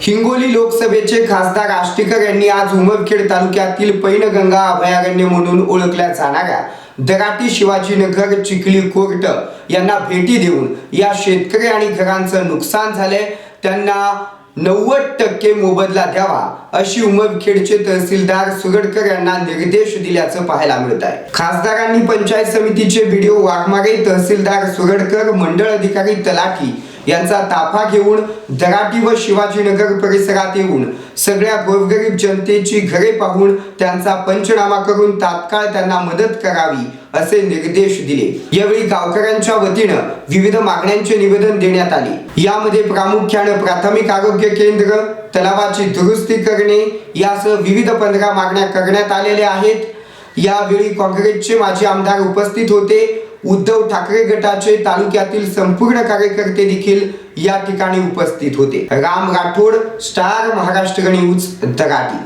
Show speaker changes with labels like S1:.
S1: हिंगोली लोकसभेचे खासदार आष्टीकर यांनी आज उमरखेड तालुक्यातील पैनगंगा अभयारण्य म्हणून ओळखल्या जाणाऱ्या दराटी शिवाजीनगर चिखली कोर्ट यांना भेटी देऊन या शेतकरी आणि घरांचं नुकसान झालंय. त्यांना नव्वद टक्के मोबदला द्यावा अशी उमरखेडचे तहसीलदार सुगडकर यांना निर्देश दिल्याचं पाहायला मिळत आहे. खासदारांनी पंचायत समितीचे व्हिडिओ वाघमारे तहसीलदार सुगडकर मंडळ अधिकारी तलाठी यांचा ताफा घेऊन दराटी व शिवाजीनगर परिसरात येऊन सगळ्या गोरगरीब जनतेची घरे पाहून त्यांचा पंचनामा करून तात्काळ त्यांना मदत करावी असे निर्देश दिले. यावेळी गावकऱ्यांच्या वतीनं विविध मागण्यांचे निवेदन देण्यात आले. यामध्ये प्रामुख्यानं प्राथमिक आरोग्य केंद्र तलावाची दुरुस्ती करणे यासह विविध पंधरा मागण्या करण्यात आलेल्या आहेत. यावेळी काँग्रेसचे माजी आमदार उपस्थित होते. उद्धव ठाकरे गटाचे तालुक्यातील संपूर्ण कार्यकर्ते देखील या ठिकाणी उपस्थित होते. Ram Rathod star Maharashtra news तराटी